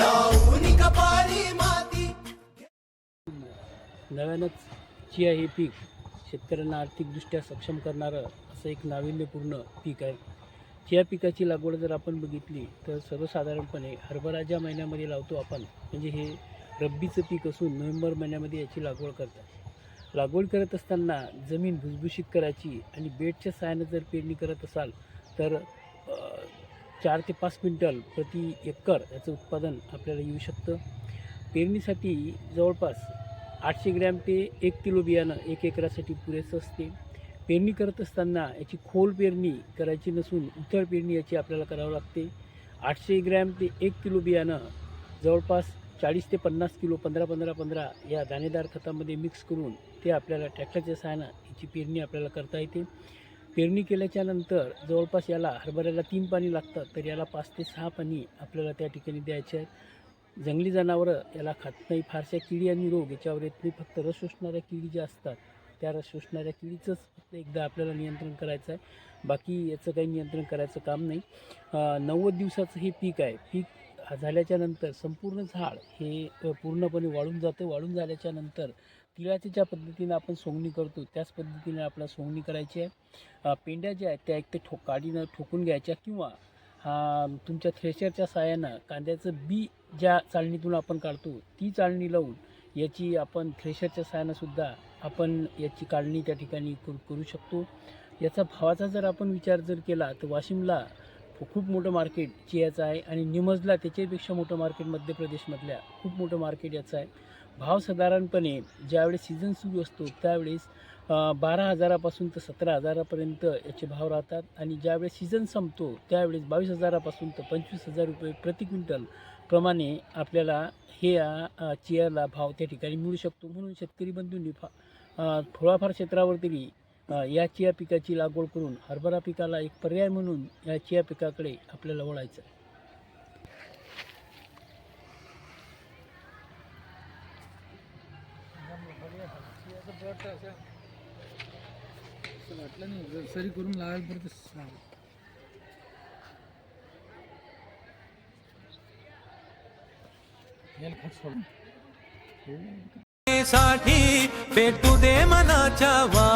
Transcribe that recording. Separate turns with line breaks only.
लावून कपाळी माती.
नव्यानंच चिया हे पीक शेतकऱ्यांना आर्थिकदृष्ट्या सक्षम करणारं असं एक नाविन्यपूर्ण पीक आहे. चिया पिकाची लागवड जर आपण बघितली तर सर्वसाधारणपणे हरभरा ज्या महिन्यामध्ये लावतो आपण. म्हणजे हे रब्बीचं पीक असून नोव्हेंबर महिन्यामध्ये याची लागवड करतात. लागवड करत असताना जमीन भुसभुशीत करायची आणि बेडच्या सहाय्यानं जर पेरणी करत असाल तर चार ते पाच क्विंटल प्रति एकर याचं उत्पादन आपल्याला येऊ शकतं. पेरणीसाठी जवळपास आठशे ग्रॅम ते एक किलो बियाणं एक एकरासाठी पुरेसं असते. पेरणी करत असताना याची खोल पेरणी करायची नसून उथळ पेरणी याची आपल्याला करावं लागते. आठशे ग्रॅम ते एक किलो बियाणं जवळपास चाळीस ते पन्नास किलो पंधरा पंधरा पंधरा या दाणेदार खतामध्ये मिक्स करून ते आपल्याला ट्रॅक्टरच्या सहाय्यानं याची पेरणी आपल्याला करता येते. पेरणी केल्याच्यानंतर जवळपास याला हरभऱ्याला तीन पाणी लागतात तर याला पाच ते सहा पाणी आपल्याला त्या ठिकाणी द्यायचे आहेत. जंगली जनावरं याला खात नाही. फारशा किडी आणि रोग याच्यावर येत नाही. फक्त रस शोषणाऱ्या किडी ज्या असतात त्या रस शोषणाऱ्या किडीचंच फक्त एकदा आपल्याला नियंत्रण करायचं आहे. बाकी याचं काही नियंत्रण करायचं काम नाही. नव्वद दिवसाचं हे पीक आहे. पीक झाल्याच्यानंतर संपूर्ण झाड हे पूर्णपणे वाळून जातं. वाळून झाल्याच्यानंतर तिळाच्या ज्या पद्धतीनं आपण सोंगणी करतो त्याच पद्धतीने आपल्याला सोंगणी करायची आहे. पेंड्या ज्या आहेत त्या एक ते ठो काडीनं ठोकून घ्यायच्या किंवा हा तुमच्या थ्रेशरच्या साहाय्यानं कांद्याचं बी ज्या चाळणीतून आपण काढतो ती चाळणी लावून याची आपण थ्रेशरच्या साहाय्यानंसुद्धा आपण याची काढणी त्या ठिकाणी करू करू शकतो. याचा भावाचा जर आपण विचार जर केला तर वाशिमला खूप मोठं मार्केट चियाचं आहे आणि निमजला त्याच्यापेक्षा मोठं मार्केट मध्य प्रदेशमधल्या खूप मोठं मार्केट याचं आहे. भाव साधारणपणे ज्यावेळेस सीझन सुरू असतो त्यावेळेस बारा हजारापासून तर सतरा हजारापर्यंत याचे भाव राहतात आणि ज्यावेळेस सीझन संपतो त्यावेळेस बावीस हजारापासून तर पंचवीस हजार रुपये प्रति क्विंटल प्रमाणे आपल्याला हे चियाला भाव त्या ठिकाणी मिळू शकतो. म्हणून शेतकरी बंधूंनी फा थोडाफार क्षेत्रावर तरी या चिया पिकाची लागवड करून हरभरा पिकाला एक पर्याय म्हणून या चिया पिकाकडे आपल्याला वळायचं आहे.
वाटलं नाही सरी करून लावायला परत
साठी पेटू दे मनाच्या वा